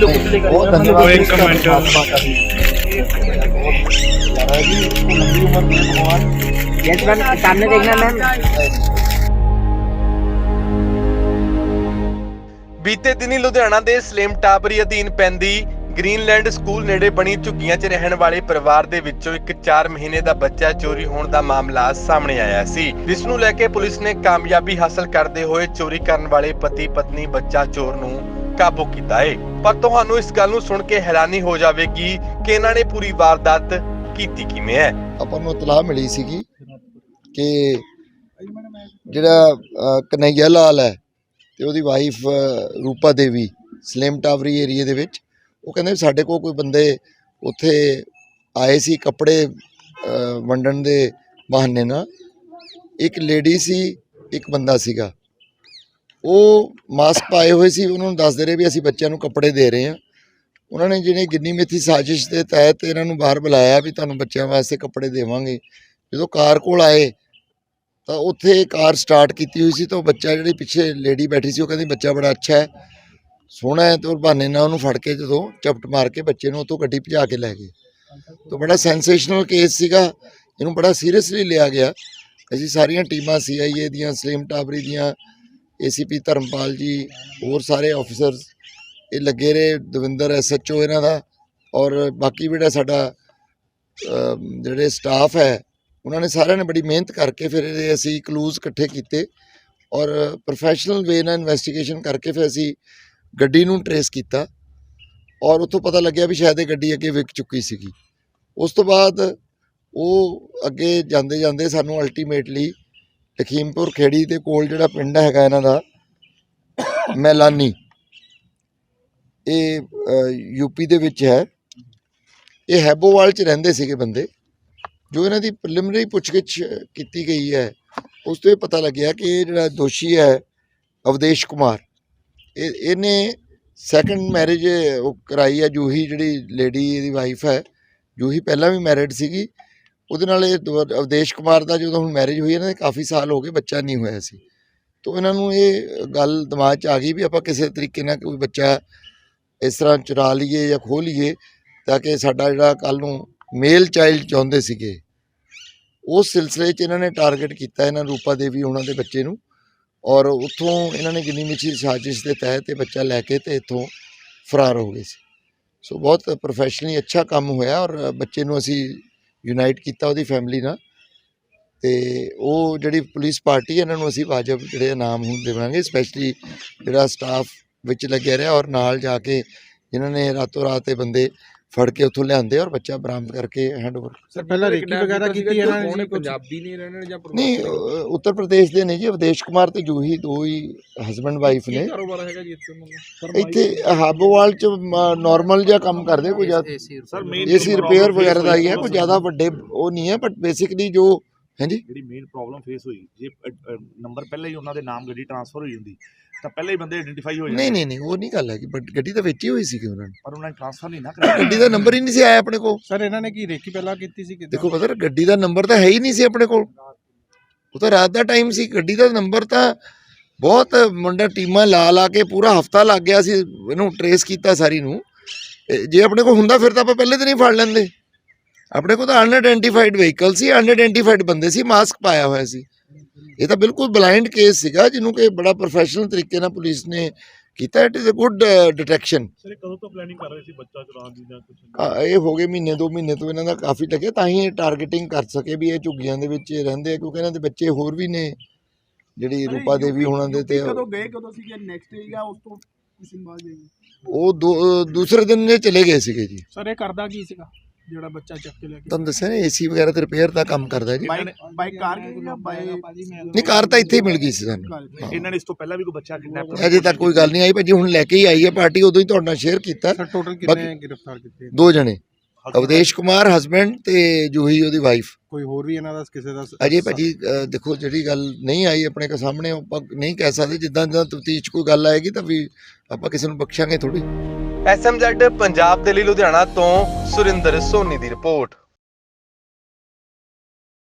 लोग पिछले कर बहुत धन्यवाद कोई इसका कमेंट? परमात्मा का भी बहुत है जी इसको लंबी उम्र दे भगवान यस मैम सामने देखना मैम ਬੀਤੇ ਦਿਨੀ ਲੁਧਿਆਣਾ ਦੇ ਸਲੇਮ ਟਾਪਰੀ ਅਧੀਨ ਪੈਂਦੀ ਗ੍ਰੀਨਲੈਂਡ ਸਕੂਲ ਨੇੜੇ ਬਣੀ ਝੁੱਗੀਆਂ 'ਚ ਰਹਿਣ ਵਾਲੇ ਪਰਿਵਾਰ ਦੇ ਵਿੱਚੋਂ ਇੱਕ 4 ਮਹੀਨੇ ਦਾ ਬੱਚਾ ਚੋਰੀ ਹੋਣ ਦਾ ਮਾਮਲਾ ਸਾਹਮਣੇ ਆਇਆ ਸੀ ਜਿਸ ਨੂੰ ਲੈ ਕੇ ਪੁਲਿਸ ਨੇ ਕਾਮਯਾਬੀ ਹਾਸਲ ਕਰਦੇ ਹੋਏ ਚੋਰੀ ਕਰਨ ਵਾਲੇ ਪਤੀ ਪਤਨੀ ਬੱਚਾ ਚੋਰ ਨੂੰ ਕਾਬੂ ਕੀਤਾ ਹੈ ਪਰ ਤੁਹਾਨੂੰ ਇਸ ਗੱਲ ਨੂੰ ਸੁਣ ਕੇ ਹੈਰਾਨੀ ਹੋ ਜਾਵੇਗੀ ਕਿ ਇਹਨਾਂ ਨੇ ਪੂਰੀ ਵਾਰਦਾਤ ਕੀਤੀ ਕਿਵੇਂ ਹੈ। ਆਪਾਂ ਨੂੰ ਇਤਲਾਹ ਮਿਲੀ ਸੀਗੀ ਕਿ ਜਿਹੜਾ ਕਨਈਆ ਲਾਲ ਹੈ ਤੇ ਉਹਦੀ ਵਾਈਫ ਰੂਪਾ ਦੇਵੀ, ਸਲੇਮ ਟਾਵਰੀ ਏਰੀਆ ਦੇ ਵਿੱਚ, ਉਹ ਕਹਿੰਦੇ ਵੀ ਸਾਡੇ ਕੋਲ ਕੋਈ ਬੰਦੇ ਉੱਥੇ ਆਏ ਸੀ ਕੱਪੜੇ ਵੰਡਣ ਦੇ ਬਹਾਨੇ ਨਾਲ। ਇੱਕ ਲੇਡੀ ਸੀ, ਇੱਕ ਬੰਦਾ ਸੀਗਾ। ਉਹ ਮਾਸਕ ਪਾਏ ਹੋਏ ਸੀ, ਉਹਨਾਂ ਨੂੰ ਦੱਸਦੇ ਰਹੇ ਵੀ ਅਸੀਂ ਬੱਚਿਆਂ ਨੂੰ ਕੱਪੜੇ ਦੇ ਰਹੇ ਹਾਂ। ਉਹਨਾਂ ਨੇ ਜਿਹੜੇ ਗਿੰਨੀ ਮਿੱਥੀ ਸਾਜ਼ਿਸ਼ ਦੇ ਤਹਿਤ ਇਹਨਾਂ ਨੂੰ ਬਾਹਰ ਬੁਲਾਇਆ ਵੀ ਤੁਹਾਨੂੰ ਬੱਚਿਆਂ ਵਾਸਤੇ ਕੱਪੜੇ ਦੇਵਾਂਗੇ। ਜਦੋਂ ਕਾਰ ਕੋਲ ਆਏ, ਤਾਂ ਉੱਥੇ ਕਾਰ ਸਟਾਰਟ ਕੀਤੀ ਹੋਈ ਸੀ, ਤਾਂ ਉਹ ਬੱਚਾ ਜਿਹੜੀ ਪਿੱਛੇ ਲੇਡੀ ਬੈਠੀ ਸੀ, ਉਹ ਕਹਿੰਦੀ, ਬੱਚਾ ਬੜਾ ਅੱਛਾ ਹੈ, ਸੋਹਣਾ ਹੈ। ਤੇ ਉਹ ਬਹਾਨੇ ਨਾਲ ਉਹਨੂੰ ਫੜ ਕੇ ਜਦੋਂ ਚਪਟ ਮਾਰ ਕੇ ਬੱਚੇ ਨੂੰ ਉੱਥੋਂ ਗੱਡੀ ਭਜਾ ਕੇ ਲੈ ਗਏ। ਤਾਂ ਬੜਾ ਸੈਂਸੇਸ਼ਨਲ ਕੇਸ ਸੀਗਾ, ਇਹਨੂੰ ਬੜਾ ਸੀਰੀਅਸਲੀ ਲਿਆ ਗਿਆ। ਅਸੀਂ ਸਾਰੀਆਂ ਟੀਮਾਂ ਸੀਆਈਏ ਦੀਆਂ ਸਲੀਮ ਟਾਬਰੀ ਦੀਆਂ ਏਸੀਪੀ ਧਰਮਪਾਲ ਜੀ, ਹੋਰ ਸਾਰੇ ਆਫੀਸਰਸ ਇਹ ਲੱਗੇ ਰਹੇ ਦਵਿੰਦਰ ਐਸਐਚਓ ਇਹਨਾਂ ਦਾ ਔਰ ਬਾਕੀ ਜਿਹੜਾ ਸਾਡਾ ਜਿਹੜੇ ਸਟਾਫ ਹੈ, ਉਹਨਾਂ ਨੇ ਸਾਰਿਆਂ ਨੇ ਬੜੀ ਮਿਹਨਤ ਕਰਕੇ ਫਿਰ ਇਹਦੇ ਅਸੀਂ ਕਲੂਜ਼ ਇਕੱਠੇ ਕੀਤੇ ਔਰ ਪ੍ਰੋਫੈਸ਼ਨਲ ਵੇ ਨਾਲ ਇਨਵੈਸਟੀਗੇਸ਼ਨ ਕਰਕੇ ਫਿਰ ਅਸੀਂ ਗੱਡੀ ਨੂੰ ਟਰੇਸ ਕੀਤਾ ਔਰ ਉੱਥੋਂ ਪਤਾ ਲੱਗਿਆ ਵੀ ਸ਼ਾਇਦ ਇਹ ਗੱਡੀ ਅੱਗੇ ਵਿਕ ਚੁੱਕੀ ਸੀਗੀ। ਉਸ ਤੋਂ ਬਾਅਦ ਉਹ ਅੱਗੇ ਜਾਂਦੇ ਜਾਂਦੇ ਸਾਨੂੰ ਅਲਟੀਮੇਟਲੀ ਲਖੀਮਪੁਰ ਖੇੜੀ ਦੇ ਕੋਲ ਜਿਹੜਾ ਪਿੰਡ ਹੈਗਾ ਇਹਨਾਂ ਦਾ, ਮੈਲਾਨੀ, ਇਹ ਯੂਪੀ ਦੇ ਵਿੱਚ ਹੈ। ਇਹ ਹੈਬੋਵਾਲ ਚ ਰਹਿੰਦੇ ਸੀਗੇ ਬੰਦੇ। ਜੋ ਇਹਨਾਂ ਦੀ ਪ੍ਰੀਲਿਮਿਨਰੀ ਪੁੱਛਗਿੱਛ ਕੀਤੀ ਗਈ ਹੈ, ਉਸ ਤੋਂ ਇਹ ਪਤਾ ਲੱਗਿਆ ਕਿ ਇਹ ਜਿਹੜਾ ਦੋਸ਼ੀ ਹੈ, ਅਵਦੇਸ਼ ਕੁਮਾਰ। ਇਹ, ਇਹਨੇ ਸੈਕੰਡ ਮੈਰਿਜ ਉਹ ਕਰਾਈ ਹੈ, ਜੂਹੀ ਜਿਹੜੀ ਲੇਡੀ ਇਹਦੀ ਵਾਈਫ ਹੈ, ਜੂਹੀ ਪਹਿਲਾਂ ਵੀ ਮੈਰਿਡ ਸੀਗੀ। ਉਹਦੇ ਨਾਲ ਇਹ ਦੋ- ਅਵਦੇਸ਼ ਕੁਮਾਰ ਦਾ ਜਦੋਂ ਹੁਣ ਮੈਰਿਜ ਹੋਈ, ਇਹਨਾਂ ਦੇ ਕਾਫੀ ਸਾਲ ਹੋ ਗਏ, ਬੱਚਾ ਨਹੀਂ ਹੋਇਆ ਸੀ। ਤੋਂ ਇਹਨਾਂ ਨੂੰ ਇਹ ਗੱਲ ਦਿਮਾਗ 'ਚ ਆ ਗਈ ਵੀ ਆਪਾਂ ਕਿਸੇ ਤਰੀਕੇ ਨਾਲ ਕੋਈ ਬੱਚਾ ਇਸ ਤਰ੍ਹਾਂ ਚੁਰਾ ਲਈਏ ਜਾਂ ਖੋਹ ਲਈਏ, ਤਾਂ ਕਿ ਸਾਡਾ ਜਿਹੜਾ ਕੱਲ ਨੂੰ ਮੇਲ ਚਾਈਲਡ ਚਾਹੁੰਦੇ ਸੀਗੇ। ਉਸ ਸਿਲਸਿਲੇ 'ਚ ਇਹਨਾਂ ਨੇ ਟਾਰਗੇਟ ਕੀਤਾ ਇਹਨਾਂ ਰੂਪਾ ਦੇਵੀ ਉਹਨਾਂ ਦੇ ਬੱਚੇ ਨੂੰ। ਔਰ ਉੱਥੋਂ ਇਹਨਾਂ ਨੇ ਗਿਨੀ ਮਿੱਛੀ ਸਾਜ਼ਿਸ਼ ਦੇ ਤਹਿਤ ਇਹ ਬੱਚਾ ਲੈ ਕੇ ਤੇ ਇੱਥੋਂ ਫਰਾਰ ਹੋ ਗਏ ਸੀ। ਸੋ ਬਹੁਤ ਪ੍ਰੋਫੈਸ਼ਨਲੀ ਅੱਛਾ ਕੰਮ ਹੋਇਆ ਔਰ ਬੱਚੇ ਨੂੰ ਅਸੀਂ ਯੂਨਾਈਟ ਕੀਤਾ ਉਹਦੀ ਫੈਮਿਲੀ ਨਾਲ ਤੇ ਉਹ ਜਿਹੜੀ ਪੁਲਿਸ ਪਾਰਟੀ ਹੈ, ਇਹਨਾਂ ਨੂੰ ਅਸੀਂ ਵਾਜਬ ਜਿਹੜੇ ਇਨਾਮ ਹੁਣ ਦੇਵਾਂਗੇ ਸਪੈਸ਼ਲੀ ਜਿਹੜਾ ਸਟਾਫ ਵਿੱਚ ਲੱਗਿਆ ਰਿਹਾ ਔਰ ਨਾਲ ਜਾ ਕੇ ਜਿਨ੍ਹਾਂ ਨੇ ਰਾਤੋਂ ਰਾਤ ਇਹ ਬੰਦੇ ਫੜ ਕੇ ਉੱਥੋਂ ਲਿਆਂਦੇ ਔਰ ਬੱਚਾ ਬਰਾਮਦ ਕਰਕੇ ਹੈਂਡਓਵਰ ਸਰ ਪਹਿਲਾਂ ਰੇਕੀ ਵਗੈਰਾ ਕੀਤੀ ਇਹਨਾਂ ਨੇ ਪੰਜਾਬੀ ਨਹੀਂ ਰਹਿਣੇ ਜਾਂ ਨਹੀਂ ਉੱਤਰ ਪ੍ਰਦੇਸ਼ ਦੇ ਨੇ ਜੀ ਅਵਦੇਸ਼ ਕੁਮਾਰ ਤੇ ਜੂਹੀ ਦੋ ਹੀ ਹਸਬੰਡ ਵਾਈਫ ਨੇ। ਕਾਰੋਬਾਰ ਹੈਗਾ ਜੀ ਇੱਥੇ ਇੱਥੇ ਹਾਬੋਵਾਲ ਚ ਨਾਰਮਲ ਜਿਹਾ ਕੰਮ ਕਰਦੇ ਕੋਈ ਜ਼ਿਆਦਾ ਸਰ ਏਸੀ ਰਿਪੇਅਰ ਵਗੈਰਾ ਦਾ ਹੀ ਹੈ ਕੋਈ ਜ਼ਿਆਦਾ ਵੱਡੇ ਉਹ ਨਹੀਂ ਹੈ ਬਟ ਬੇਸਿਕਲੀ ਜੋ ਹਾਂਜੀ ਜਿਹੜੀ ਮੇਨ ਪ੍ਰੋਬਲਮ ਫੇਸ ਹੋਈ ਜੇ ਨੰਬਰ ਪਹਿਲਾਂ ਹੀ ਉਹਨਾਂ ਦੇ ਨਾਮ ਗੱਡੀ ਟ੍ਰਾਂਸਫਰ ਹੋਈ ਹੁੰਦੀ ਤਾਂ ਪਹਿਲਾਂ ਹੀ ਬੰਦੇ ਆਇਡੈਂਟੀਫਾਈ ਹੋ ਜਾਂਦੇ ਨਹੀਂ ਨਹੀਂ ਨਹੀਂ ਉਹ ਨਹੀਂ ਗੱਲ ਹੈ ਕਿ ਬਟ ਗੱਡੀ ਤਾਂ ਵਿੱਚ ਹੋਈ ਸੀਗੀ ਉਹਨਾਂ ਨੇ। ਪਰ ਉਹਨਾਂ ਨੇ ਟ੍ਰਾਂਸਫਰ ਨਹੀਂ ਨਾ ਕਰਾਇਆ। ਗੱਡੀ ਦਾ ਨੰਬਰ ਹੀ ਨਹੀਂ ਸੀ ਆਇਆ ਆਪਣੇ ਕੋਲ। ਸਰ ਇਹਨਾਂ ਨੇ ਕੀ ਰੇਕੀ ਪਹਿਲਾਂ ਕੀਤੀ ਸੀ ਕਿੱਦਾਂ? ਦੇਖੋ ਪਤਾ ਗੱਡੀ ਦਾ ਨੰਬਰ ਤਾਂ ਹੈ ਹੀ ਨਹੀਂ ਸੀ ਆਪਣੇ ਕੋਲ। ਉਹ ਤਾਂ ਰਾਤ ਦਾ ਟਾਈਮ ਸੀ ਗੱਡੀ ਦਾ ਨੰਬਰ ਤਾਂ ਬਹੁਤ ਮੁੰਡਾ ਟੀਮਾਂ ਲਾ ਲਾ ਕੇ ਪੂਰਾ ਹਫਤਾ ਲੱਗ ਗਿਆ ਸੀ ਇਹਨੂੰ ਟਰੇਸ ਕੀਤਾ ਸਾਰੀ ਨੂੰ। ਇਹ ਜੇ ਆਪਣੇ ਕੋਲ ਹੁੰਦਾ ਫਿਰ ਤਾਂ ਆਪਾਂ ਪਹਿਲੇ ਦਿਨ ਹੀ ਫੜ ਲੈਂਦੇ। ਆਪਣੇ ਕੋਲ ਤਾਂ ਅਨਆਇਡੈਂਟੀਫਾਈਡ ਵਹੀਕਲ ਸੀ ਅਨਆਇਡੈਂਟੀਫਾਈਡ ਬੰਦੇ ਸੀ ਮਾਸਕ ਪਾਇਆ ਹੋਇਆ ਸੀ। ਇਹ ਤਾਂ ਬਿਲਕੁਲ ਬਲਾਈਂਡ ਕੇਸ ਸੀਗਾ ਜਿਹਨੂੰ ਕਿ ਬੜਾ ਪ੍ਰੋਫੈਸ਼ਨਲ ਤਰੀਕੇ ਨਾਲ ਪੁਲਿਸ ਨੇ ਕੀਤਾ। It is a good detection sir ਇਹ ਕਦੋਂ ਤੋਂ ਪਲੈਨਿੰਗ ਕਰ ਰਹੇ ਸੀ ਬੱਚਾ ਚੁਰਾਉਣ ਦੀ ਜਾਂ ਕੁਝ ਆ, ਇਹ ਹੋ ਗਏ ਮਹੀਨੇ ਦੋ ਮਹੀਨੇ ਤੋਂ ਇਹਨਾਂ ਦਾ ਕਾਫੀ ਲੱਗਿਆ ਤਾਂ ਹੀ ਇਹ ਟਾਰਗੇਟਿੰਗ ਕਰ ਸਕੇ ਵੀ ਇਹ ਝੁੱਗੀਆਂ ਦੇ ਵਿੱਚ ਰਹਿੰਦੇ ਆ ਕਿਉਂਕਿ ਇਹਨਾਂ ਦੇ ਬੱਚੇ ਹੋਰ ਵੀ ਨੇ ਜਿਹੜੀ ਰੂਪਾ ਦੇਵੀ ਹੋਣਾ ਦੇ ਤੇ ਕਦੋਂ ਗਏ ਕਦੋਂ ਸੀਗੇ? ਨੈਕਸਟ ਡੇ ਜਾਂ ਉਸ ਤੋਂ ਕੁਝ ਬਾਅਦ ਉਹ ਦੂਸਰੇ ਦਿਨ ਇਹ ਚਲੇ ਗਏ ਸੀਗੇ ਜੀ। ਸਰ ਇਹ ਕਰਦਾ ਕੀ ਸੀਗਾ? ਜਿਹੜਾ ਬੱਚਾ ਚੱਕ ਕੇ ਲੈ ਕੇ ਤੁਹਾਨੂੰ ਦੱਸਿਆ ਨਾ ਏਸੀ ਵਗੈਰਾ ਤੇ ਰਿਪੇਅਰ ਦਾ ਕੰਮ ਕਰਦਾ ਜੀ। ਬਾਈਕ ਬਾਈਕ ਕਾਰ ਗਏ ਜਾਂ ਬਾਈ ਨਹੀਂ ਕਾਰ ਤਾਂ ਇੱਥੇ ਹੀ ਮਿਲ ਗਈ ਸੀ ਸਾਨੂੰ। ਇਹਨਾਂ ਨੇ ਇਸ ਤੋਂ ਪਹਿਲਾਂ ਵੀ ਕੋਈ ਬੱਚਾ ਕਿਡਨੈਪ ਅਜੇ ਤੱਕ ਕੋਈ ਗੱਲ ਨਹੀਂ ਆਈ ਭਾਜੀ ਹੁਣ ਲੈ ਕੇ ਹੀ ਆਈ ਹੈ ਪਾਰਟੀ ਉਦੋਂ ਹੀ ਤੁਹਾਡੇ ਨਾਲ ਸ਼ੇਅਰ ਕੀਤਾ। ਸਰ ਟੋਟਲ ਕਿੰਨੇ ਬਾਕੀ- ਗ੍ਰਿਫਤਾਰ ਕੀਤੇ? ਦੋ ਜਣੇ ਅਵਦੇਸ਼ ਕੁਮਾਰ ਹਸਬੈਂਡ ਤੇ ਜੂਹੀ ਉਹਦੀ ਵਾਈਫ ਕੋਈ ਹੋਰ ਵੀ ਇਹਨਾਂ ਦਾ ਕਿਸੇ ਦਾ ਅਜੇ ਭਾਜੀ ਦੇਖੋ ਜਿਹੜੀ ਗੱਲ ਨਹੀਂ ਆਈ ਆਪਣੇ ਕੋ ਸਾਹਮਣੇ ਉਹ ਆਪਾਂ ਨਹੀਂ ਕਹਿ ਸਕਦੇ ਜਿੱਦਾਂ ਜਿੱਦਾਂ ਤਫਤੀਸ਼ ਕੋਈ ਗੱਲ ਆਏਗੀ ਤਾਂ ਵੀ ਆਪਾਂ ਕਿਸੇ ਨੂੰ ਬਖਸ਼ਾਂਗੇ ਥੋੜੀ ਐਸਐਮਜ਼ੈਡ ਪੰਜਾਬ ਦੇ ਲਈ ਲੁਧਿਆਣਾ ਤੋਂ ਸੁਰਿੰਦਰ ਸੋਨੀ ਦੀ ਰਿਪੋਰਟ।